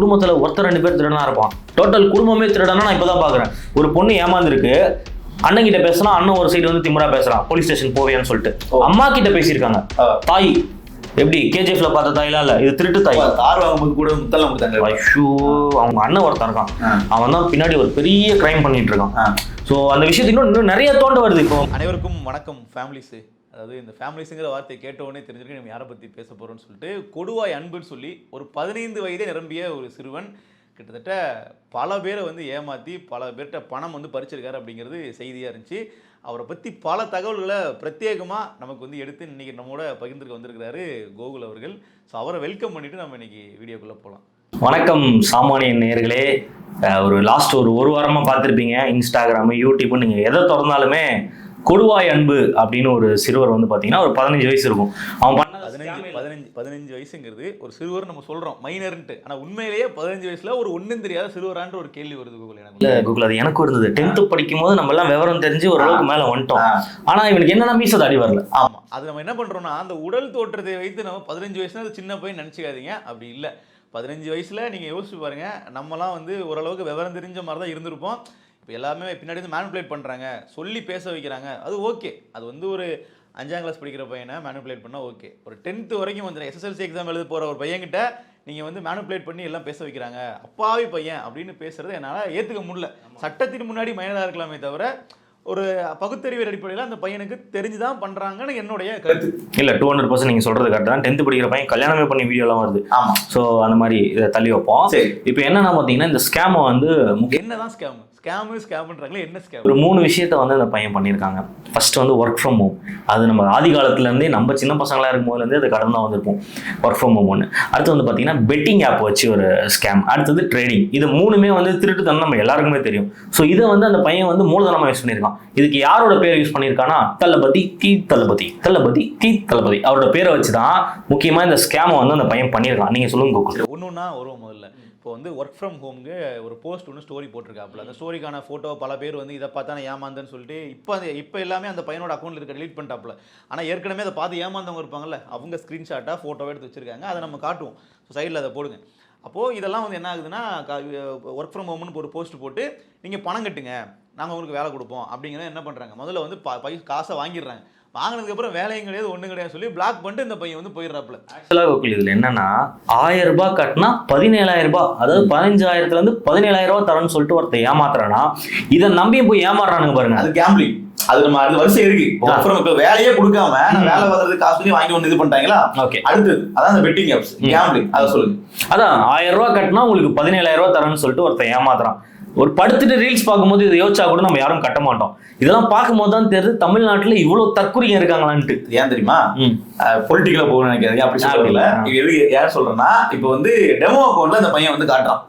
குடும்பத்துல ஒருத்தர் ரெண்டு பேர் திருடனா இருப்பான். டோட்டல் குடும்பமே திருடனா நான் இப்பதான் பாக்குறேன். ஒரு பொண்ணு ஏமாந்துருக்கு. அண்ணன் கிட்ட பேசினா அண்ணன் ஒரு சைடு வந்து திமிரா பேசுறான். போலீஸ் ஸ்டேஷன் போவியான்னு சொல்லிட்டு. அம்மா கிட்ட பேசியிருக்காங்க. தாய். எப்படி? கேஜிஎஃப்ல பார்த்த தாய்லாம் இல்ல இது திருட்டு தாய். கார் வாங்கும்போது கூட முத்தெல்லாம் கொடுத்தாங்க. ஐயோ அவங்க அண்ணன் ஒருத்தன் இருக்கான். அவன் தான் பின்னாடி ஒரு பெரிய கிரைம் பண்ணிட்டு இருக்கான். ஸோ அந்த விஷயத்துக்கு இன்னும் இன்னும் நிறைய தோண்ட வருது இப்போ. அனைவருக்கும் வணக்கம் ஃபேமிலிஸு அதாவது இந்த ஃபேமிலிஸுங்கிற வார்த்தையை கேட்டவொடனே தெரிஞ்சிருக்கு நம்ம யாரை பற்றி பேச போகிறோம்னு சொல்லிட்டு கொடுவாய் அன்புன்னு சொல்லி ஒரு பதினைந்து வயதே நிரம்பிய ஒரு சிறுவன் கிட்டத்தட்ட பல பேரை வந்து ஏமாற்றி பல பேர்கிட்ட பணம் வந்து பறிச்சிருக்காரு அப்படிங்கிறது செய்தியாக இருந்துச்சு. அவரை பற்றி பல தகவல்களை பிரத்யேகமாக நமக்கு வந்து எடுத்து இன்றைக்கி நம்மோட பகிர்ந்துக்க வந்திருக்கிறாரு கோகுல் அவர்கள். ஸோ அவரை வெல்கம் பண்ணிவிட்டு நம்ம இன்றைக்கி வீடியோக்குள்ளே போகலாம் வணக்கம் சாமானிய நேயர்களே. ஒரு லாஸ்ட் ஒரு ஒரு வாரமாக பார்த்துருப்பீங்க. இன்ஸ்டாகிராமு யூடியூப் நீங்கள் எதை திறந்தாலுமே கொடுவாய் அன்பு அப்படின்னு ஒரு சிறுவர் வந்து பாத்தீங்கன்னா ஒரு பதினஞ்சு வயசு இருக்கும். அவன் பண்ண பதினஞ்சு பதினஞ்சு பதினஞ்சு வயசுங்கிறது ஒரு சிறுவர் நம்ம சொல்கிறோம் மைனர்ன்ட்டு ஆனால் உண்மையிலேயே பதினஞ்சு வயசில் ஒரு ஒன்றும் தெரியாத சிறுவரான்ற ஒரு கேள்வி வருது கோகுல் எனக்கு. இல்ல கூகுள் அது எனக்கும் இருந்தது. டென்த்து படிக்கும் போது நம்ம எல்லாம் விவரம் தெரிஞ்சு ஓரளவுக்கு மேல வந்துட்டோம். ஆ. ஆனா இவனுக்கு என்னன்னா மீச தாடி வரல. ஆமா. அது நம்ம என்ன பண்றோம்னா அந்த உடல் தோற்றத்தை வைத்து நம்ம பதினஞ்சு வயசுல அது சின்ன பையன் நினைச்சுக்காதீங்க. அப்படி இல்லை. பதினஞ்சு வயசுல நீங்க யோசிச்சு பாருங்க நம்மலாம் வந்து ஓரளவுக்கு விவரம் தெரிஞ்ச மாதிரி தான் இருந்திருப்போம். இப்போ எல்லாமே பின்னாடி வந்து மேனிப்புலேட் பண்றாங்க. சொல்லி பேச வைக்கிறாங்க. அது ஓகே அது வந்து ஒரு அஞ்சாம் கிளாஸ் படிக்கிற பையனை மேனிப்புலேட் பண்ணால் ஓகே ஒரு டென்த்து வரைக்கும் வந்து எஸ்எஸ்எல்சி எக்ஸாம் எழுத போகிற ஒரு பையன்கிட்ட நீங்கள் வந்து மேனிப்புலேட் பண்ணி எல்லாம் பேச வைக்கிறாங்க. அப்பாவி பையன் அப்படின்னு பேசுறது என்னால் ஏற்றுக்க முடியல. சட்டத்தின் முன்னாடி மைனராக இருக்கலாமே தவிர ஒரு பகுத்தறிவு அடிப்படையில் அந்த பையனுக்கு தெரிஞ்சு தான் பண்ணுறாங்கன்னு என்னுடைய கருத்து. இல்ல டூ ஹண்ட்ரட் பர்சன்ட் நீங்க சொல்றது கரெக்ட் தான். டென்த் படிக்கிற பையன் கல்யாணமே பண்ணி வீடியோ எல்லாம் வருது. ஸோ அந்த மாதிரி இதை தள்ளி வைப்போம். சரி. இப்போ என்னன்னா பாத்தீங்கன்னா இந்த ஸ்கேமை வந்து முக்கிய என்னதான் ஸ்கேம் ஸ்கேமு ஸ்கேம்ன்றாங்களே என்ன ஸ்கேம் ஒரு மூணு விஷயத்த வந்து அந்த பையன் பண்ணியிருக்காங்க. ஃபர்ஸ்ட் வந்து ஒர்க் ஃப்ரம் ஹோம் அது நம்ம ஆதி காலத்துலேருந்தே நம்ம சின்ன பசங்களாக இருக்கும் போதுலேருந்தே அது கடந்து தான் வந்திருப்போம் ஒர்க் ஃப்ரம் ஹோம் ஒன்று அடுத்து வந்து பார்த்தீங்கன்னா பெட்டிங் ஆப் வச்சு ஒரு ஸ்கேம் அடுத்தது ட்ரேடிங் இது மூணுமே வந்து திருட்டு தான் நம்ம எல்லாருக்குமே தெரியும். ஸோ இதை வந்து அந்த பையன் வந்து மூலதனமாக யூஸ் பண்ணியிருக்கான். இதுக்கு யாரோட பேர் யூஸ் பண்ணியிருக்கானா தளபதி கீ தளபதி. தளபதி கீ தளபதி. அவரோட பேரை வச்சு தான் முக்கியமாக இந்த ஸ்கேமை வந்து அந்த பையன் பண்ணியிருக்கான். நீங்கள் சொல்லுங்க ஒன்று ஒன்றா வருவோம் முதல்ல. இப்போ வந்து ஒர்க் ஃப்ரம் ஹோம்க்கு ஒரு போஸ்ட் ஒன்று ஸ்டோரி போட்டிருக்காப்புல. அந்த ஸ்டோரிக்கான ஃபோட்டோ பல பேர் வந்து இதை பார்த்தா நான் ஏமாந்தேன்னு சொல்லிட்டு இப்போ அந்த இப்போ எல்லாமே அந்த பையனோட அக்கௌண்ட்டில் இருக்க delete பண்ணிட்டாப்புல. ஆனால் ஏற்கனவே அதை பார்த்து ஏமாந்தவங்க இருப்பாங்கல்ல அவங்க ஸ்க்ரீன்ஷாட்டாக ஃபோட்டோவை எடுத்து வச்சிருக்காங்க. அதை நம்ம காட்டுவோம். ஸோ சைடில் அதை போடுங்க. அப்போது இதெல்லாம் வந்து என்ன ஆகுதுன்னா ஒர்க் ஃப்ரம் ஹோம்னு ஒரு போஸ்ட் போட்டு நீங்கள் பணம் கட்டுங்க. நாங்கள் உங்களுக்கு வேலை கொடுப்போம். அப்படிங்கிறத என்ன பண்ணுறாங்க முதல்ல வந்து ப- பை காசை வாங்கிடுறாங்க. வாங்கினதுக்கப்புறம் வேலையும் கிடையாது ஒன்றும் கிடையாது சொல்லி பிளாக் பண்ணிட்டு இந்த பையன் வந்து போயிடுறாப்புல. ஆக்சுவலாக கோகுல் இதில் என்னன்னா ஆயிரம் ரூபாய் கட்டினா பதினேழாயிரம் ரூபாய் அதாவது பதினஞ்சாயிரத்துல இருந்து பதினேழாயிரம் ரூபாய் தரேன்னு சொல்லிட்டு ஒருத்தன் ஏமாத்துறானா இதை நம்பி போய் ஏமாறுறானுங்க பாருங்க. அது கேம்பிளிங் அது நம்ம அது வரிசை இருக்கு. அப்புறம் இப்ப வேலையே கொடுக்காம வேலை பார்க்கறதுக்கு காசு சொல்லி வாங்கி ஒன்று இது பண்ணிட்டாங்களா? ஓகே. அடுத்தது அதான் அந்த பெட்டிங் ஆப்ஸ் கேம்பிளிங் அதை சொல்லுங்க. அதான் ஆயிரம் ரூபாய் கட்டினா உங்களுக்கு பதினேழாயிரம் ரூபாய் தரேன்னு சொல்லிட்டு ஒருத்தன் ஏமாத்துறான். ஒரு படுத்துட்டு ரீல்ஸ் பார்க்கும்போது இதை யோசிச்சா கூட நம்ம யாரும் கட்ட மாட்டோம். இதெல்லாம் பார்க்கும்போது தான் தெரியுது தமிழ்நாட்டுல இவ்வளவு தற்குறிங்க இருக்காங்களான்ட்டு. ஏன் தெரியுமா. பொலிட்டிக்கலா போகணும்னு நினைக்காதீங்க அப்படி சொல்றதுல ஆ. இது யார் சொல்றேன்னா இப்போ வந்து டெமோ அக்கௌண்ட்ல அந்த பையன் வந்து காட்டுறான்.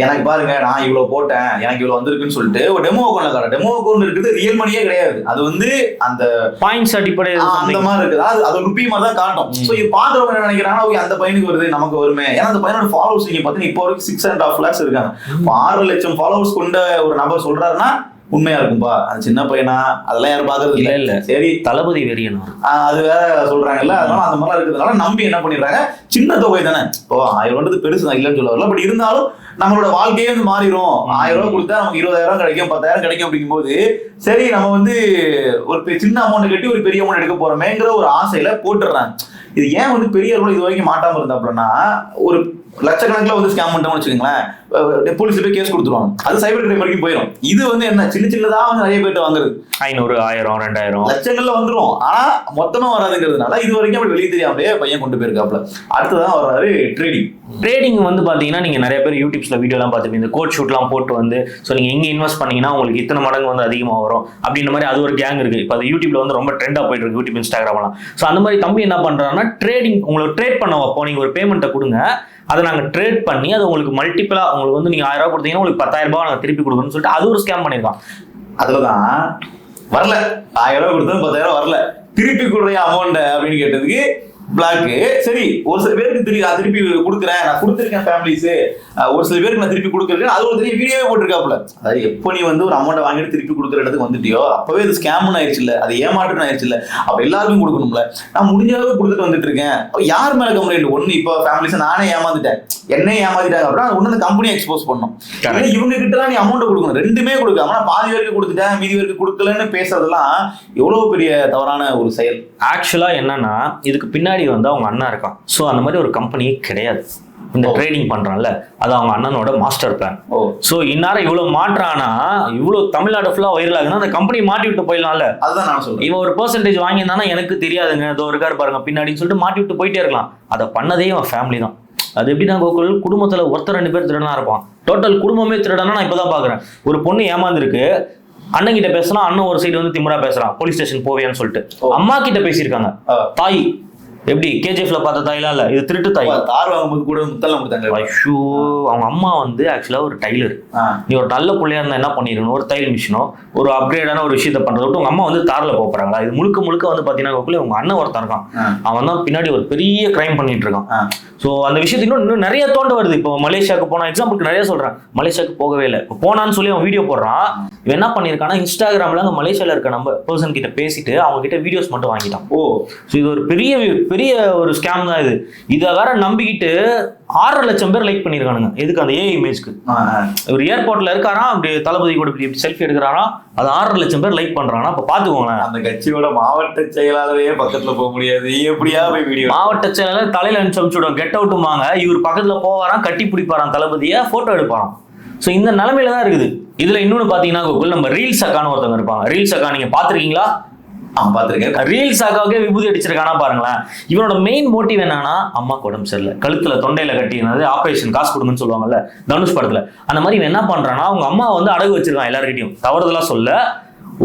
எனக்கு பாருங்க நான் இவ்வளவு போட்டேன் எனக்கு இவ்வளவு வந்திருக்குன்னு சொல்லிட்டு ஒரு டெமோ அக்கௌண்ட்ல காட்டுறேன். டெமோ அக்கௌண்ட் இருக்குது ரியல் மணியே கிடையாது. அது வந்து அந்த பாயிண்ட்ஸ் அடிப்படையில் அந்த மாதிரி இருக்குது. அது அது ருப்பி மாதிரி தான் காட்டும். சோ இது பாக்குறவங்க என்ன நினைக்கிறாங்கன்னா "ஓகே, அந்த பையனுக்கு வருது நமக்கு வருமே. ஏன்னா அந்த பையனோட ஃபாலோவர்ஸ் நீங்க பாத்தீங்கன்னா இப்போ வரைக்கும் சிக்ஸ் அண்ட் ஹாஃப் லேக்ஸ் இருக்காங்க. ஆறு லட்சம் ஃபாலோவர்ஸ் கொண்ட ஒரு நபர் சொல்றாருன்னா உண்மையா இருக்கும்பா. அந்த சின்ன பையனா? அதெல்லாம் யாரும் பாக்குறது இல்ல. இல்ல சரி. தளபதி வெறியனா? ஆஹ் அது வேற சொல்றாங்கல்ல. அதனால அந்த மாதிரிலாம் இருக்கிறதுனால நம்பி என்ன பண்ணிடுறாங்க? சின்ன தொகை தானே. இப்போ ஆயிரம் ரூபாய் பெருசு தான் இல்லைன்னு சொல்ல வரல பட் இருந்தாலும் நம்மளோட வாழ்க்கையே வந்து மாறிடும் ஆயிரம் ரூபாய் கொடுத்தா நமக்கு இருபதாயிரம் கிடைக்கும் பத்தாயிரம் கிடைக்கும் அப்படிங்கும்போது சரி நம்ம வந்து ஒரு சின்ன அமௌண்ட் கட்டி ஒரு பெரிய அமௌண்ட் எடுக்க போறோமேங்கிற ஒரு ஆசையில போட்டுடுறாங்க. இது ஏன் வந்து பெரிய அளவுல இது வரைக்கும் மாட்டாம இருந்தாப்லன்னா ஒரு லட்சக்கணக்கில் வந்து ஸ்கேம் பண்ணிட்டோம்னு வச்சுக்கோங்களேன். போலீஸ்ல போய் கேஸ் கொடுத்துருவாங்க. அது சைபர் கிரைம் வரைக்கும் போயிடும் இது வந்து என்ன? சின்ன சின்னதா வந்து நிறைய பேர்ட்ட வாங்குறது. ஐநூறு ஆயிரம் ரெண்டாயிரம். லட்சங்கள்ல வந்துரும். ஆனா மொத்தமா வராதுங்கிறதுனால இது வரைக்கும் அப்படி வெளியே தெரியாமலே பையன் கொண்டு போயிருக்காப்ல அடுத்ததான் வர்றாரு ட்ரேடிங் ட்ரேடிங் வந்து பாத்தீங்கன்னா நீங்க நிறைய பேர் யூடியூப்ஸ்ல வீடியோலாம் பார்த்துருப்பீங்க. இந்த கோட் ஷூட்லாம் போட்டு வந்து ஸோ நீங்க இங்க இன்வெஸ்ட் பண்ணீங்கன்னா உங்களுக்கு இத்தனை மடங்கு வந்து அதிகமாக வரும். அப்படின்ற மாதிரி அது ஒரு கேங் இருக்கு. இப்போ அது யூடியூப்ல வந்து ரொம்ப ட்ரெண்டா போயிட்டு இருக்கு யூடியூப் இன்ஸ்டாகிராம்லாம் ஸோ அந்த மாதிரி தம்பி என்ன பண்றாருன்னா ட்ரேடிங் உங்களுக்கு ட்ரேட் பண்ண வைப்போம். நீங்க ஒரு பேமெண்ட்டை கொடுங்க. அதை நாங்கள் ட்ரேட் பண்ணி அது உங்களுக்கு மல்டிபிளா உங்களுக்கு வந்து நீங்க ஆயிரம் ரூபாய் கொடுத்தீங்கன்னா உங்களுக்கு பத்தாயிரம் ரூபாய் நாங்கள் திருப்பி கொடுக்கணும்னு சொல்லிட்டு அது ஒரு ஸ்கேம் பண்ணியிருக்கான் அதுலதான் வரல. ஆயிரம் ரூபா கொடுத்தது பத்தாயிரம் வரல. திருப்பி கொடுற அமௌண்ட் அப்படின்னு கேட்டதுக்கு பிளாக்கு சரி ஒரு சில பேருக்கு திருப்பி நான் திருப்பி கொடுக்குறேன். நான் கொடுத்துருக்கேன் ஃபேமிலிஸ் ஒரு சில பேருக்கு நான் திருப்பி கொடுக்குறேன். அது ஒரு பெரிய வீடியோவே போட்டிருக்காப்புல. அதாவது எப்போ நீ வந்து ஒரு அமௌண்ட்டை வாங்கிட்டு திருப்பி கொடுக்குற இடத்துக்கு வந்துட்டியோ அப்பவே இது ஸ்கேம்னு ஆயிடுச்சு இல்ல அது ஏமாற்றுன்னு ஆயிடுச்சு இல்ல அப்ப எல்லாருக்கும் கொடுக்கணும்ல. நான் முடிஞ்ச அளவுக்கு கொடுத்துட்டு வந்துட்டு இருக்கேன் அப்ப யார் மேல கம்ப்ளைண்ட் ஒண்ணு இப்போ ஃபேமிலிஸ் நானே ஏமாந்துட்டேன் என்னையும் ஏமாத்திட்டாங்க அப்படின்னா ஒண்ணு அந்த கம்பெனி எக்ஸ்போஸ் பண்ணும். இல்ல இவங்க கிட்ட தான் நீ அமௌண்ட் கொடுக்கணும். ரெண்டுமே கொடுக்காம பாதி வரைக்கும் கொடுத்துட்டேன் மீதி வரைக்கும் கொடுக்கலன்னு பேசுறதெல்லாம் எவ்வளவு பெரிய தவறான ஒரு செயல்? ஆக்சுவலா என்னன்னா இதுக்கு பின்னாடி வந்து அவங்க அண்ணா இருக்கான். ஸோ அந்த மாதிரி ஒரு கம்பெனி கிடையாது. இந்த ஓ. ட்ரேடிங் பண்றான்ல அது அவங்க அண்ணனோட மாஸ்டர் பிளான் ஸோ இந்நேரம் இவ்வளவு மாற்றானா இவ்வளவு தமிழ்நாடு ஃபுல்லா வைரல் ஆகுதுன்னா அந்த கம்பெனி மாட்டி விட்டு போயிடலாம்ல. அதுதான் நான் சொல்றேன். இவன் ஒரு பெர்சன்டேஜ் வாங்கியிருந்தானா எனக்கு தெரியாதுங்க. இதோ இருக்காரு பாருங்க பின்னாடின்னு சொல்லிட்டு மாட்டி விட்டு போயிட்டே இருக்கலாம். அதை பண்ணதே அவன் ஃபேமிலி தான். அது எப்படின்னா கோகுல் குடும்பத்துல ஒருத்தர் ரெண்டு பேர் திருடனா இருப்பான். டோட்டல் குடும்பமே திருடனா நான் இப்பதான் பாக்குறேன். ஒரு பொண்ணு ஏமாந்துருக்கு அண்ணன் கிட்ட பேசினா அண்ணன் ஒரு சைடு வந்து திமிரா பேசுறான். போலீஸ் ஸ்டேஷன் போவியான்னு சொல்லிட்டு. அம்மா கிட்ட பேசியிருக்காங்க. தாய் எப்படி? கேஜிஎஃப்ல பார்த்த தாய்லாம் இல்ல? இது திருட்டு தாய். தார் வாங்கும்போது கூட முத்தெல்லாம் கொடுத்தாங்க ஐயோ அவங்க அம்மா வந்து ஆக்சுவலா ஒரு டைலர். நீ ஒரு நல்ல பிள்ளையா இருந்தா என்ன பண்ணிருக்கணும்? ஒரு தையல் மிஷினோ ஒரு அப்கிரேடான ஒரு விஷயத்த பண்றத. விட்டு உங்க அம்மா வந்து தாரில் போறாங்களா இது முழுக்க முழுக்க வந்து பாத்தீங்கன்னா கோகுல் உங்க அண்ணன் ஒருத்தன் இருக்கான். அவன் தான் பின்னாடி ஒரு பெரிய கிரைம் பண்ணிட்டு இருக்கான். ஸோ அந்த விஷயத்தை இன்னும் இன்னும் நிறைய தோண்ட வருது. இப்போ மலேசியாவுக்கு போனா எக்ஸாம்பிளுக்கு நிறைய சொல்றேன். மலேசியாவுக்கு போகவே இல்லை. இப்போ போனான்னு சொல்லி அவன் வீடியோ போடுறான். இவன் என்ன பண்ணியிருக்கான்னா இன்ஸ்டாகிராம்ல அங்கே மலேசியால இருக்க நம்ம பர்சன் கிட்ட பேசிட்டு அவங்க கிட்ட வீடியோஸ் மட்டும் வாங்கிட்டான். ஓ. ஸோ இது ஒரு பெரிய பெரிய ஒரு ஸ்கேம் தான் இது. இதை வேற நம்பிக்கிட்டு ஆறரை லட்சம் பேர் லைக் பண்ணியிருக்கானுங்க எதுக்கு அந்த ஏ இமேஜ்க்கு. ஒரு ஏர்போர்ட்ல இருக்காராம் அப்படி தளபதி கூட இப்படி செல்ஃபி எடுக்கிறாராம். அது ஆறரை லட்சம் பேர் லைக் பண்றாங்கன்னா அப்ப பாத்துக்கோங்களேன். அந்த கட்சியோட மாவட்ட செயலாளரே பக்கத்துல போக முடியாது. எப்படியா போய் வீடியோ மாவட்ட செயலாளர் தலையில அனுப்பிச்சு அனுப்பிச்சுடுவோம் கெட் அவுட்டுமாங்க இவர் பக்கத்துல போவாராம் கட்டி பிடிப்பாராம் தளபதியை போட்டோ எடுப்பாராம். ஸோ இந்த நிலைமையில தான் இருக்குது. இதுல இன்னொன்னு பாத்தீங்கன்னா கோகுல் நம்ம ரீல்ஸ் அக்கான்னு ஒருத்தவங்க இருப்பாங்க. ரீல்ஸ் அக்கா நீங்க பாத்திருக்கீங்களா? ஆ பார்த்துருக்கேன் ரீல்ஸ் அக்காவுக்கே விபூதி அடிச்சிருக்கானா பாருங்களேன். இவனோட மெயின் மோட்டிவ் என்னன்னா அம்மா உடம்பு சரியில்லை. கழுத்துல தொண்டையில கட்டினது ஆபரேஷன் காசு கொடுங்கன்னு சொல்லுவாங்கல்ல தனுஷ் படத்துல. அந்த மாதிரி இவன் என்ன பண்றான்னா அவங்க அம்மா வந்து அடகு வச்சிருக்கான் எல்லார்கிட்டயும். தவறுதலா சொல்ல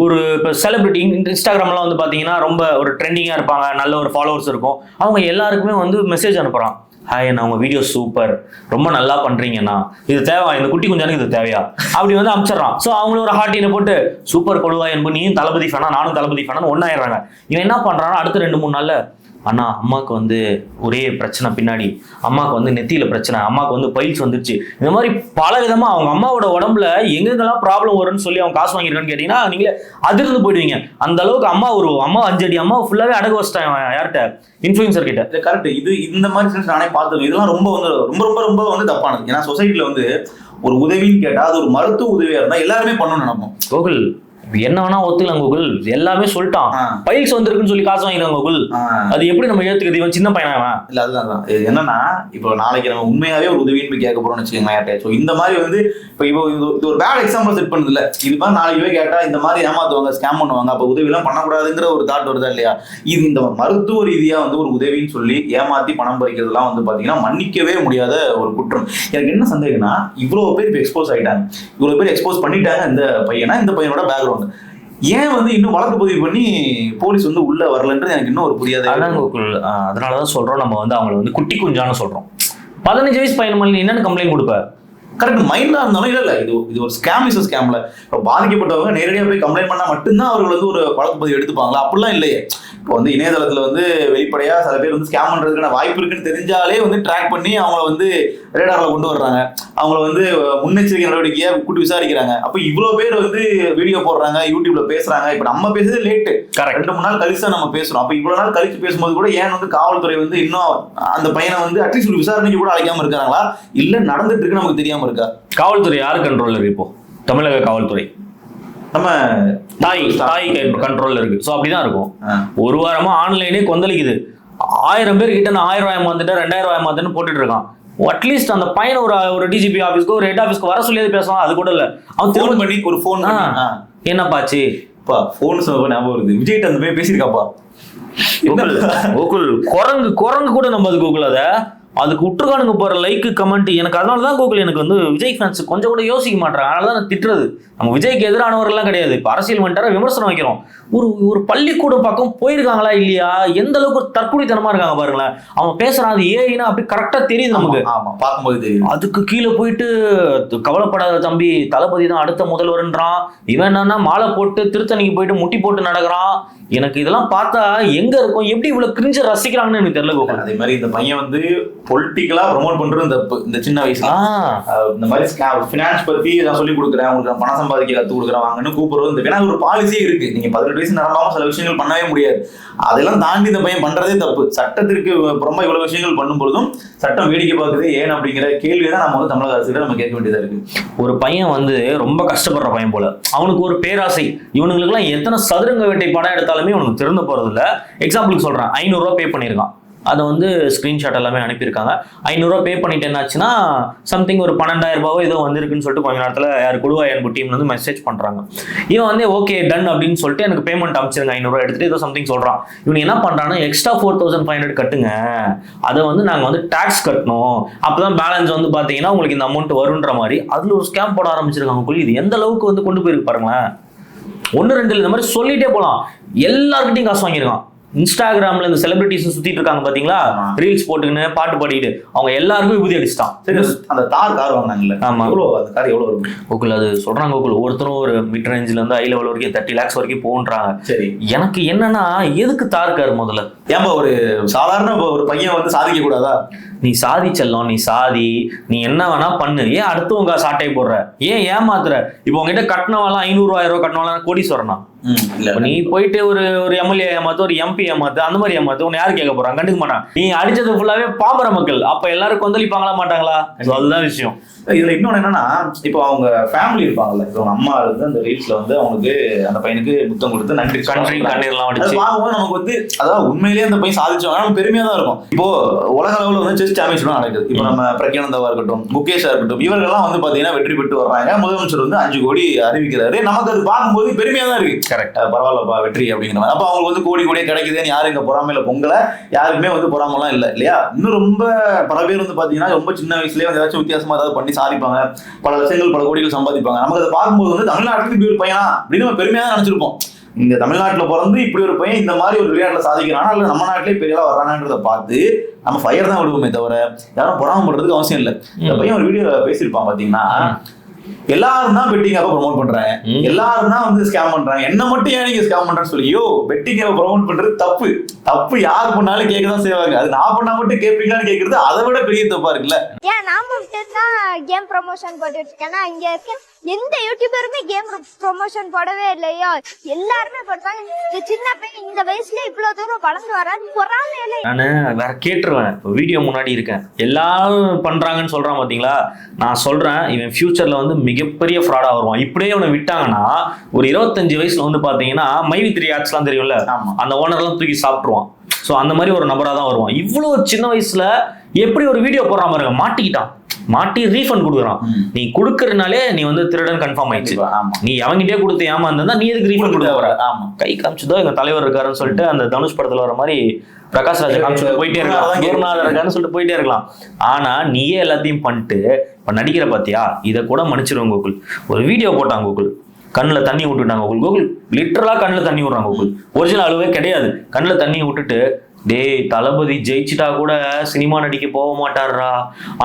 ஒரு இப்போ செலிபிரிட்டி இன்ஸ்டாகிராம்லாம் வந்து பார்த்தீங்கன்னா ரொம்ப ஒரு ட்ரெண்டிங்காக இருப்பாங்க நல்ல ஒரு ஃபாலோவர்ஸ் இருக்கும். அவங்க எல்லாருக்குமே வந்து மெசேஜ் அனுப்புகிறான் ஹாய் நான் உங்கள் வீடியோ சூப்பர் ரொம்ப நல்லா பண்ணுறீங்கண்ணா இது தேவை இந்த குட்டி குஞ்சானுக்கு இது தேவையா? அப்படி வந்து அமிச்சிடறான். ஸோ அவங்களும் ஒரு ஹார்ட்டினை போட்டு சூப்பர் கொடுவா என்பது நீயும் தளபதி ஃபேனா நானும் தளபதி ஃபேனான்னு ஒன்றாயிடுறாங்க இவன் என்ன பண்ணுறான்னா அடுத்த ரெண்டு மூணு நாள்ல அண்ணா அம்மாவுக்கு வந்து ஒரே பிரச்சனை பின்னாடி. அம்மாவுக்கு வந்து நெத்தியில பிரச்சனை அம்மாவுக்கு வந்து பைல்ஸ் வந்துருச்சு. இந்த மாதிரி பல விதமா அவங்க அம்மாவோட உடம்புல எங்கெங்கெல்லாம் ப்ராப்ளம் வரும்னு சொல்லி அவங்க காசு வாங்கியிருக்கான்னு கேட்டீங்கன்னா நீங்களே அதிர்ந்து போயிடுவீங்க. அந்த அளவுக்கு அம்மா ஒரு அம்மா அஞ்சடி அம்மா ஃபுல்லாவே அடகு வச்சிட்டாங்க யார்கிட்ட? இன்ஃபுளுசர் கிட்ட. இது கரெக்ட் இது இந்த மாதிரி சென்ஸ் நானே பார்த்துருக்கேன். இதெல்லாம் ரொம்ப வந்து ரொம்ப ரொம்ப ரொம்ப வந்து தப்பானது. ஏன்னா சொசைட்டில வந்து ஒரு உதவின்னு கேட்டா அது ஒரு மருத்துவ உதவியா இருந்தா எல்லாருமே பண்ணணும்னு நினைப்போம். கோகுல் என்ன வேணா ஒத்துக்கலாம் கோகுல். எல்லாமே சொல்லிட்டான். பைல்ஸ் வந்திருக்குன்னு சொல்லி காசு வாங்கிடுவாங்க கோகுல். ஆ. அது எப்படி நம்ம ஏத்துக்குது? இவன் சின்ன பையனா இல்ல அதுதான் என்னன்னா இப்போ நாளைக்கு நம்ம உண்மையாவே ஒரு உதவின்னு போய் கேட்க போறோம்னு வச்சுக்கோங்க யார்கிட்ட ஸோ இந்த மாதிரி வந்து இப்போ இப்போ இது ஒரு பேட் எக்ஸாம்பிள் செட் பண்ணுது இல்ல இது மாதிரி நாளைக்கு போய் கேட்டா இந்த மாதிரி ஏமாத்துவாங்க ஸ்கேம் பண்ணுவாங்க. அப்போ உதவி எல்லாம் பண்ணக்கூடாதுங்கிற ஒரு தாட் வருதா இல்லையா? இது இந்த மருத்துவ ரீதியா வந்து ஒரு உதவின்னு சொல்லி ஏமாத்தி பணம் பறிக்கிறதுலாம் வந்து பாத்தீங்கன்னா மன்னிக்கவே முடியாத ஒரு குற்றம். எனக்கு என்ன சந்தேகம்னா இவ்வளவு பேர் இப்போ எக்ஸ்போஸ் ஆயிட்டாங்க. இவ்வளவு பேர் எக்ஸ்போஸ் பண்ணிட்டாங்க இந்த பையனா. இந்த பையனோட பேக்ரவுண்ட் ஏன் வந்து இன்னும் வழக்கு பதிவு பண்ணி போலீஸ் வந்து உள்ள வரலன்றது எனக்கு இன்னும் ஒரு புரியாத அதான் கோகுல் ஆஹ் அதனாலதான் சொல்றோம். நம்ம வந்து அவங்கள வந்து குட்டி குஞ்சான்னு சொல்றோம். பதினஞ்சு வயசு பையன் நீ என்னன்னு கம்ப்ளைண்ட் கொடுப்ப? கரெக்ட் மைண்டா இருந்தாலும் இல்ல இல்ல. இது இது ஒரு ஸ்கேம் இஸ் ஸ்கேம்ல இப்போ பாதிக்கப்பட்டவங்க நேரடியா போய் கம்ப்ளைண்ட் பண்ணா மட்டும்தான் அவர்கள் வந்து ஒரு வழக்கு பதிவு எடுத்துப்பாங்களா? அப்படிலாம் இல்லையே. இப்போ வந்து இணையதளத்துல வந்து வெளிப்படையா சில பேர் வந்து ஸ்கேம் பண்றதுக்கான வாய்ப்பு இருக்குன்னு தெரிஞ்சாலே வந்து ட்ராக் பண்ணி அவங்கள வந்து ரேடார்ல கொண்டு வர்றாங்க. அவங்கள வந்து முன்னெச்சரிக்கை நடவடிக்கையா கூட்டி விசாரிக்கிறாங்க. அப்போ இவ்வளவு பேர் வந்து வீடியோ போடுறாங்க யூடியூப்ல பேசுறாங்க. இப்போ நம்ம பேசுறது லேட்டு ரெண்டு மூணு நாள் கழிச்சு தான் நம்ம பேசுறோம். அப்போ இவ்வளவு நாள் கழிச்சு பேசும்போது கூட ஏன் வந்து காவல்துறை வந்து இன்னும் அந்த பையனை வந்து அட்லீஸ்ட் ஒரு விசாரணைக்கு கூட அழைக்காம இருக்காங்களா? இல்ல நடந்துட்டு இருக்கு நமக்கு தெரியாம இருக்கா? காவல்துறை யார் கண்ட்ரோல்ல இப்போ? தமிழக காவல்துறை. நம்ம தாய் தாய் கண்ட்ரோல்ல இருக்கு. ஸோ அப்படிதான் இருக்கும். ஒரு வாரமா ஆன்லைனே கொந்தளிக்குது. ஆயிரம் பேர் கிட்ட நான் ஆயிரம் ரூபாய் ஏமாந்துட்டேன் ரெண்டாயிரம் ரூபாய் ஏமாந்துன்னு போட்டுட்டு இருக்கான். அட்லீஸ்ட் அந்த பையனை ஒரு ஒரு டிஜிபி ஆஃபீஸ்க்கோ ஒரு ஹெட் ஆஃபீஸ்க்கு வர சொல்லியது பேசலாம். அது கூட இல்ல. அவன் ஃபோன் பண்ணி ஒரு ஃபோன் என்னப்பாச்சு அப்பா ஃபோன் சொல்ல ஞாபகம் வருது. விஜய்கிட்ட அந்த போய் பேசியிருக்காப்பா கோகுல் குரங்கு குரங்கு கூட நம்ம அது கோகுல் அத. அதுக்கு விட்டுருக்கானுங்க போற லைக் கமெண்ட் எனக்கு அதனால தான் கோகுல் எனக்கு வந்து விஜய் ஃபேன்ஸ் கொஞ்சம் கூட யோசிக்க மாட்டாங்க அதனால தான் நான் திட்டுறது. நம்ம விஜய்க்கு எதிரானவர்கள்லாம் கிடையாது. இப்போ அரசியல் வந்துட்டார விமர்சனம் வைக்கிறோம். ஒரு ஒரு பள்ளிக்கூடம் பக்கம் போயிருக்காங்களா இல்லையா? எந்த அளவுக்கு ஒரு தற்குறித்தனமா இருக்காங்க பாருங்களேன். அவன் பேசுறான் அது ஏன்னா அப்படி கரெக்டா தெரியுது நமக்கு. ஆமா, ஆமா பார்க்கும்போது தெரியும் அதுக்கு கீழே போயிட்டு கவலைப்படாத தம்பி தளபதி தான் அடுத்த முதல்வர்ன்றான். இவன் என்னன்னா மாலை போட்டு திருத்தணிக்கு போயிட்டு முட்டி போட்டு நடக்கிறான். எனக்கு இதெல்லாம் பார்த்தா எங்க இருக்கும்? எப்படி இவ்வளவு கிரிஞ்ச ரசிக்கிறாங்கன்னு எனக்கு தெரியல அதே மாதிரி இந்த பையன் வந்து பொலிட்டிக்கலா ப்ரொமோட் பண்றது இந்த இந்த சின்ன வயசுல. இந்த மாதிரி ஃபினான்ஸ் பத்தி நான் சொல்லி கொடுக்குறேன். உங்களுக்கு பணம் சம்பாதிக்க கத்து கொடுக்குறேன். வாங்கன்னு கூப்பிடுறது இந்த ஏன்னா ஒரு பாலிசியே இருக்கு. நீங்க பதினெட்டு வயசு நடந்தாம சில விஷயங்கள் பண்ணவே முடியாது. அதெல்லாம் தாண்டி இந்த பையன் பண்றதே தப்பு. சட்டத்திற்கு ரொம்ப இவ்வளவு விஷயங்கள் பண்ணும் பொழுதும் சட்டம் வேடிக்கை பார்க்குது. ஏன் அப்படிங்கிற கேள்வி தான் நம்ம வந்து தமிழக அரசு நம்ம கேட்க வேண்டியதா இருக்கு. ஒரு பையன் வந்து ரொம்ப கஷ்டப்படுற பையன் போல. அவனுக்கு ஒரு பேராசை. இவனுங்களுக்குலாம் எத்தனை சதுரங்க வேட்டை படம் எடுத்தாலுமே இவனுக்கு திறந்து போறது இல்ல எக்ஸாம்பிளுக்கு சொல்றேன் ஐநூறுரூவா பே பண்ணியிருக்கான். அதை வந்து ஸ்க்ரீன்ஷாட் எல்லாமே அனுப்பியிருக்காங்க. ஐநூறுரூவா பே பண்ணிட்டு என்னாச்சுன்னா சம்திங் ஒரு பன்னெண்டாயிரம் ரூபாவோ ஏதோ வந்திருக்குன்னு சொல்லிட்டு கொஞ்ச நேரத்தில் யார் கொடுவா என்பு டீம்ல வந்து மெசேஜ் பண்ணுறாங்க இவன் வந்து ஓகே டன் அப்படின்னு சொல்லிட்டு எனக்கு பேமெண்ட் அமைச்சிருங்க ஐநூறுரூவா எடுத்துட்டு ஏதோ சம்திங் சொல்கிறான் இவன் என்ன பண்ணுறான்னா extra four thousand five hundred கட்டுங்க. அதை வந்து நாங்கள் வந்து டேக்ஸ் கட்டணும். அப்போ தான் பேலன்ஸ் வந்து பார்த்தீங்கன்னா உங்களுக்கு இந்த அமௌண்ட் வருன்ற மாதிரி. அதில் ஒரு ஸ்கேம் போட ஆரம்பிச்சிருக்காங்க புள்ளி இது எந்த அளவுக்கு வந்து கொண்டு போயிருக்கு பாருங்களேன். ஒன்று ரெண்டு இல்லை, இந்த மாதிரி சொல்லிட்டே போகலாம் எல்லாருக்கிட்டையும் காசு வாங்கியிருக்கான். இன்ஸ்டாகிராம்ல இந்த செலிபிரிட்டிஸ் சுத்திட்டு இருக்காங்க பாத்தீங்களா. ரீல்ஸ் போட்டுக்கின்னு பாட்டு பாடிட்டு அவங்க எல்லாருக்கும் விபூதி அடிச்சிட்டான். சரி அந்த தார் கார் வாங்கினாங்கல்ல. ஆமா. எவ்வளவு அந்த கார் எவ்வளவு இருக்கும்? கோகுல் அது சொல்றாங்க கோகுல் ஒவ்வொருத்தரும் ஒரு மிட் ரேஞ்சில இருந்து ஹை லெவல் வரைக்கும் தேர்ட்டி லேக்ஸ் வரைக்கும் போன்றாங்க சரி. எனக்கு என்னன்னா எதுக்கு தார்க்காரு முதல்ல? ஏன்பா ஒரு சாதாரண ஒரு பையன் வந்து சாதிக்க கூடாதா? நீ சாதிச்செல்லம் நீ சாதி நீ என்ன வேணா பண்ணு. ஏன் அடுத்தவங்க சாட்டை போடுற? ஏன் ஏமாத்துற? இப்போ உங்ககிட்ட கட்டினவெல்லாம் ஐநூறு ஆயிரம் ரூபாய் கட்டினவெல்லாம் கோடீஸ்வரனா? நீ போயிட்டு ஒரு ஒரு எம்எல்ஏ ஏமாத்து ஒரு எம்பி ஏமாத்து அந்த மாதிரி ஏமாத்து உன்னை யாரு கேட்க போறாங்க கண்டுக்க மாட்டான். நீ அடிச்சது ஃபுல்லாவே பாமர மக்கள். அப்ப எல்லாரும் கொந்தளிப்பாங்களா மாட்டாங்களா? அதுதான் விஷயம். இதுல இன்னொன்னு என்னன்னா இப்போ அவங்க ஃபேமிலி இருப்பாங்கல்ல இப்போ அவங்க அம்மா இருந்து அந்த ரீல்ஸ்ல வந்து அவங்களுக்கு அந்த பையனுக்கு முத்தம் கொடுத்து நன்றி சொல்றாங்க. கண்ணீர்லாம் அடிச்சு பார்க்கும்போது நமக்கு வந்து அதாவது உண்மையிலேயே அந்த பையன் சாதிச்சவங்க நமக்கு பெருமையா தான் இருக்கும். இப்போ உலக அளவுல வந்து செஸ் சாம்பியன்ஷிப் நடக்குது. இப்போ நம்ம பிரக்யானந்தாவா இருக்கட்டும் முகேஷா இருக்கட்டும் இவர்கள்லாம் வந்து பாத்தீங்கன்னா வெற்றி பெற்று வர்றாங்க. முதலமைச்சர் வந்து அஞ்சு கோடி அறிவிக்கிறாரு. நமக்கு அது பார்க்கும்போது பெருமையா தான் இருக்கு. கரெக்ட் பரவாயில்லப்பா வெற்றி அப்படிங்கிற மாதிரி. அப்போ அவங்களுக்கு வந்து கோடி கோடியே கிடைக்குதுன்னு யாரும் இங்க பொறாமையில பொங்கல யாருக்குமே வந்து பொறாமலாம் இல்லை இல்லையா? இன்னும் ரொம்ப பல பேர் வந்து பாத்தீங்கன்னா ரொம்ப சின்ன வயசுலயே வந்து ஏதாச்சும் வித்தியாசமா ஏதாவது பண்ணி சாதிப்பாங்க. பல லட்சங்கள் பல கோடிகள் சம்பாதிப்பாங்க. நமக்கு அதை பார்க்கும்போது வந்து தமிழ்நாட்டுக்கு இப்படி ஒரு பையனா? அப்படின்னு நம்ம பெருமையா தான் நினைச்சிருப்போம். இந்த தமிழ்நாட்டுல பிறந்து இப்படி ஒரு பையன் இந்த மாதிரி ஒரு விளையாட்டுல சாதிக்கிறானா? இல்ல நம்ம நாட்டிலே பெரியலா வர்றானான்றத பார்த்து நம்ம ஃபயர் தான் விடுவோமே தவிர யாரும் பொறாமப்படுறதுக்கு அவசியம் இல்லை. இந்த பையன் ஒரு வீடியோ பேசியிருப்பான் பாத்தீங்கன்னா எல்லாரும் தான் பெட்டிங் அப்ப ப்ரோமோட் பண்றாங்க. எல்லாரும் தான் வந்து ஸ்கேம் பண்றாங்க. என்ன மட்டும் ஏன் நீங்க ஸ்கேம் பண்றேன்னு சொல்லி யோ பெட்டிங் ப்ரோமோட் பண்றது தப்பு. தப்பு யார் பண்ணாலும் கேட்க தான் செய்வாங்க. அது நான் பண்ணா மட்டும் கேட்பீங்களான்னு கேட்கறது அதை விட பெரிய தப்பா இருக்குல்ல? கேம் ப்ரொமோஷன் போட்டுட்டு இருக்கேன்னா இங்க இருக்க எந்த யூடியூபருமே கேம் ப்ரொமோஷன் போடவே இல்லையோ. எல்லாருமே போட்டாங்க இந்த சின்ன பையன் இந்த வயசுல இவ்வளவு தூரம் வளர்ந்து வரான்னு பொறாமையில நான் வேற கேட்டுருவேன். இப்போ வீடியோ முன்னாடி இருக்கேன். எல்லாரும் பண்றாங்கன்னு சொல்றான் பாத்தீங்களா? நான் சொல்றேன் இவன் ஃபியூச்சர்ல வந்து மிகப்பெரிய ஃப்ராடா வருவான். இப்படியே இவனை விட்டாங்கன்னா ஒரு இருபத்தஞ்சு வயசுல வந்து பாத்தீங்கன்னா மைவி த்ரீ ஆட்ஸ்லாம் தெரியும்ல? அந்த ஓனர்லாம் தூக்கி சாப்பிட்டுருவான். ஸோ அந்த மாதிரி ஒரு நபராக தான் வருவான். இவ்வளோ சின்ன வயசுல எப்படி ஒரு வீடியோ போடுறான் பாருங்க மாட்டிக்கிட்டான். மாட்டி ரீஃபண்ட் கொடுக்குறான். நீ கொடுக்கறனாலே நீ வந்து திருடன் கன்ஃபார்ம் ஆயிடுச்சு. நீ அவங்கிட்டே கொடுத்து ஏமாந்தா நீ எதுக்கு ரீஃபண்ட் கொடுக்க ஆமா. கை காமிச்சதோ எங்க தலைவர் இருக்காருன்னு சொல்லிட்டு அந்த தனுஷ் படத்துல வர மாதிரி பிரகாஷ் ராஜ் காமிச்சு போயிட்டே இருக்கலாம். குருநாதர் இருக்காருன்னு சொல்லிட்டு போயிட்டே இருக்கலாம். ஆனா நீயே எல்லாத்தையும் பண்ணிட்டு இப்ப நடிக்கிற பாத்தியா? இதை கூட மன்னிச்சிருவோம் கோகுல். ஒரு வீடியோ போட்டாங்க கோகுல். கண்ணில் தண்ணி விட்டுட்டாங்க கோகுல். கோகுல் லிட்டரலா கண்ணில் தண்ணி விடுறாங்க கோகுல். ஒரிஜினல் அளவே கிடையாது. கண்ணில் தண்ணி விட்டுட்டு டேய் தளபதி ஜெயிச்சிட்டா கூட சினிமா நடிக்க போக மாட்டாரா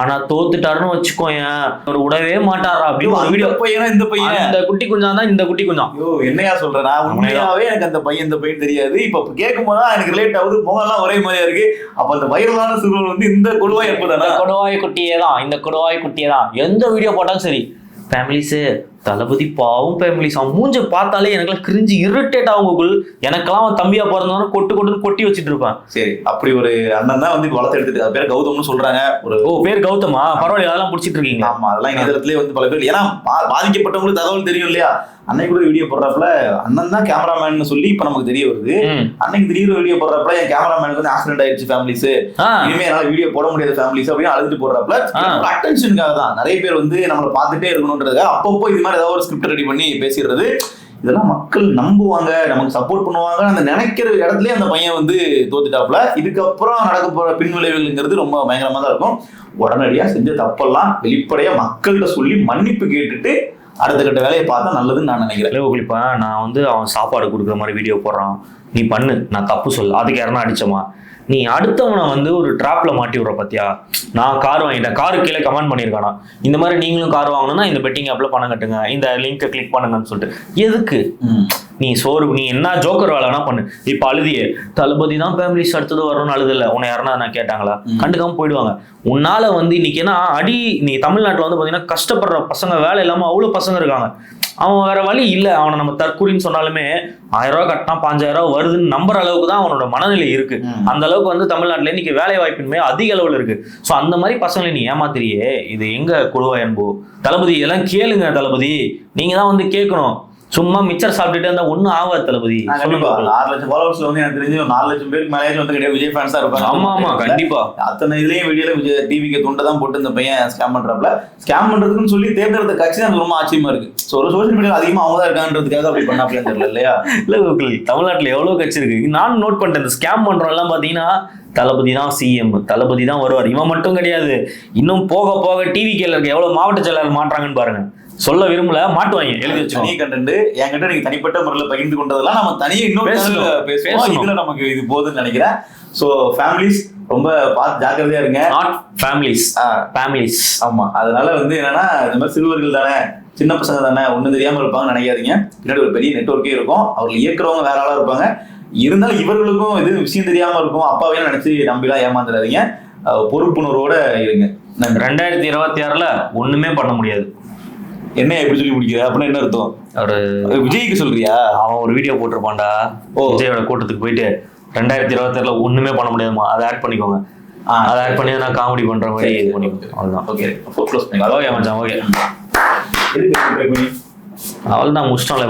ஆனா தோத்துட்டாருன்னு வச்சுக்கோயேன். அவர் விடவே மாட்டாரா அப்படின்னு ஒரு வீடியோ பையனா இந்த பையன்? இந்த குட்டி குஞ்சான் தான் இந்த குட்டி குஞ்சான். ஐயோ என்னையா சொல்ற உண்மையாவே எனக்கு அந்த பையன் இந்த பையன் தெரியாது. இப்ப கேட்கும் போது எனக்கு ரிலேட் ஆகுது. முகம்லாம் ஒரே மாதிரியா இருக்கு. அப்ப அந்த வைரலான சிறுவன் வந்து இந்த கொடுவா இருப்பதானா இந்த கொடுவாய் குட்டியே தான் இந்த கொடுவாய் குட்டியே தான் எந்த வீடியோ போட்டாலும் சரி. ஃபேமிலிஸு தளபதி பாவம் ஃபேமிலிஸ் அவன் மூஞ்ச பார்த்தாலே எனக்குலாம் கிரிஞ்சு இரிட்டேட் ஆகும் கூகுள் எனக்கெல்லாம் அவன் தம்பியா பிறந்தவன கொட்டு கொட்டுன்னு கொட்டி வச்சுட்டு இருப்பான். சரி அப்படி ஒரு அண்ணன் தான் வந்து வளர்த்து எடுத்துட்டு பேர் கௌதம்னு சொல்றாங்க. ஒரு ஓ பேர் கௌதமா? பரவாயில்ல அதெல்லாம் பிடிச்சிட்டு இருக்கீங்களா? ஆமா அதெல்லாம் இணையதளத்திலே வந்து பல பேர். ஏன்னா பாதிக்கப்பட்டவங்களுக்கு தகவல் தெரியும் இல்லையா? அன்னைக்கு கூட வீடியோ போடுறப்பல அண்ணன் தான் கேமராமேன் சொல்லி இப்ப நமக்கு தெரிய வருது. அன்னைக்கு திடீர்னு வீடியோ போடுறப்பல என் கேமராமேனுக்கு வந்து ஆக்சிடென்ட் ஆயிடுச்சு ஃபேமிலிஸ் இனிமே என்னால வீடியோ போட முடியாத ஃபேமிலிஸ் அப்படின்னு அழுதுட்டு போடுறப்பல. அட்டென்ஷனுக்காக தான். நிறைய பேர் வந்து நம்மளை பார்த்துட்டே இருக்கணுன்றதுக்காக அப்பப்போ இது மாதிரி ஏதாவது ஒரு ஸ்கிரிப்ட் ரெடி பண்ணி பேசிடுறது. இதெல்லாம் மக்கள் நம்புவாங்க நமக்கு சப்போர்ட் பண்ணுவாங்க. அந்த நினைக்கிற இடத்துல அந்த பையன் வந்து தோத்துட்டாப்புல. இதுக்கப்புறம் நடக்க போற பின் விளைவுகள்ங்கிறது ரொம்ப பயங்கரமா தான் இருக்கும். உடனடியா செஞ்ச தப்பெல்லாம் வெளிப்படையா மக்கள்கிட்ட சொல்லி மன்னிப்பு கேட்டுட்டு அடுத்த கட்ட வேலையை பார்த்தா நல்லதுன்னு நான் நினைக்கிறேன். இல்லை நான் வந்து அவன் சாப்பாடு கொடுக்குற மாதிரி வீடியோ போடுறான். நீ பண்ணு நான் தப்பு சொல்ல. அதுக்கு யாருன்னா அடிச்சமா? நீ அடுத்தவனை வந்து ஒரு ட்ராப்ல மாட்டி விடுற பாத்தியா? நான் கார் வாங்கிட்டேன். காரு கீழே கமெண்ட் பண்ணியிருக்கானா? இந்த மாதிரி நீங்களும் கார் வாங்கணும்னா இந்த பெட்டிங் ஆப்ல பணம் கட்டுங்க. இந்த லிங்கை கிளிக் பண்ணுங்கன்னு சொல்லிட்டு. எதுக்கு? நீ சோறு நீ என்ன ஜோக்கர் வேலை வேணா பண்ணு. இப்ப அழுதியே. தளபதி தான் ஃபேமிலிஸ் அடுத்தது வரணும்னு அழுதில்ல உன்னை யாருன்னா நான் கேட்டாங்களா. கண்டுக்காம போயிடுவாங்க. உன்னால வந்து இன்னைக்கு ஏன்னா அடி நீ தமிழ்நாட்டுல வந்து பாத்தீங்கன்னா கஷ்டப்படுற பசங்க வேலை இல்லாம அவ்வளவு பசங்க இருக்காங்க. அவன் வேற வழி இல்ல. அவனை நம்ம தற்கூரின்னு சொன்னாலுமே ஆயிரம் ரூபாய் கட்டினா பாஞ்சாயிரம் ரூபாய் வருதுன்னு நம்புற அளவுக்கு தான் அவனோட மனநிலை இருக்கு. அந்த அளவுக்கு வந்து தமிழ்நாட்டுல இன்னைக்கு வேலை வாய்ப்பின்மை அதிக அளவுல இருக்கு. சோ அந்த மாதிரி பசங்களை நீ ஏமாத்திரியே இது எங்க குழுவா என்போ? தளபதி இதெல்லாம் கேளுங்க தளபதி. நீங்க தான் வந்து கேட்கணும். சும்மா மிச்சர் சாப்பிட்டுட்டே இருந்தா ஒண்ணும் ஆகாது தளபதி. ஆறு லட்சம் ஃபாலோவர்ஸ்ல வந்து எனக்கு தெரிஞ்சு ஒரு நாலு லட்சம் பேருக்கு மேலேயும் வந்து கிடையாது விஜய் ஃபேன்ஸா இருப்பாங்க. ஆமா ஆமா கண்டிப்பா. அத்தனை இதுலயும் வீடியோல விஜய் டிவிக்கு துண்டை தான் போட்டு இந்த பையன் ஸ்கேம் பண்றாப்ல ஸ்கேம் பண்றதுக்குன்னு சொல்லி தேர்ந்தெடுத்த கட்சி தான் ரொம்ப ஆச்சரியமா இருக்கு. ஸோ ஒரு சோஷியல் மீடியா அதிகமா அவங்க தான் இருக்கான்றதுக்காக அப்படி பண்ணாப்லன்னு தெரியல இல்லையா? இல்ல தமிழ்நாட்டுல எவ்வளவு கட்சி இருக்கு? நான் நோட் பண்ணிட்டேன். இந்த ஸ்கேம் பண்றோம் எல்லாம் பாத்தீங்கன்னா தளபதி தான் சிஎம் தளபதி தான் வருவார். இவன் மட்டும் கிடையாது. இன்னும் போக போக டிவி கேல இருக்க எவ்வளவு மாவட்ட செயலாளர் மாட்டுறாங்கன்னு பாருங்க. சொல்ல விரும்பல மாட்டுவாங்க எழுதி தனி வச்சுக்கோங்க கண்டென்ட் என்கிட்ட நீங்க தனிப்பட்ட முறையில் பகிர்ந்து கொண்டதெல்லாம் நம்ம தனியா இன்னொரு பேசணும். channel ல பேசுவோம். இதுல நமக்கு இது போகுதுன்னு நினைக்கிறேன். ஸோ ஃபேமிலிஸ் ரொம்ப பார்த்து ஜாக்கிரதையா இருங்க. நாட் ஃபேமிலிஸ் ஃபேமிலிஸ் ஆமா அதனால வந்து என்னன்னா இந்த மாதிரி சிறுவர்கள் தானே சின்ன பசங்க தானே ஒண்ணும் தெரியாம இருப்பாங்க நினைக்காதீங்க. பின்னாடி ஒரு பெரிய நெட்வொர்க்கே இருக்கும். அவர்கள் இயக்குறவங்க வேற ஆளா இருப்பாங்க. இருந்தாலும் இவர்களுக்கும் இது விஷயம் தெரியாம இருக்கும். அப்பாவே நினைச்சு நம்பிலாம் ஏமாந்துடாதீங்க. பொறுப்புணர்வோட இருங்க. ரெண்டாயிரத்தி இருபத்தி ஆறுல ஒண்ணுமே பண்ண முடியாது. என்ன எப்படி சொல்லி முடிக்கிற? அப்படின்னா என்ன அர்த்தம்? ஒரு விஜய்க்கு சொல்றியா? அவன் ஒரு வீடியோ போட்டிருப்பான்டா. ஓ. விஜயோட கூட்டத்துக்கு போயிட்டு ரெண்டாயிரத்தி இருபத்தி ரொம்ப ஒண்ணுமே பண்ண முடியாதுமா. அதை ஆட் பண்ணிக்கோங்க. அதை ஆட் பண்ணி நான் காமெடி பண்ற மாதிரி இது பண்ணிக்கோங்க. அவ்வளவுதான். ஓகே ஓகே மச்சான். ஓகே அவள் தான் முடிச்சிட்டான்ல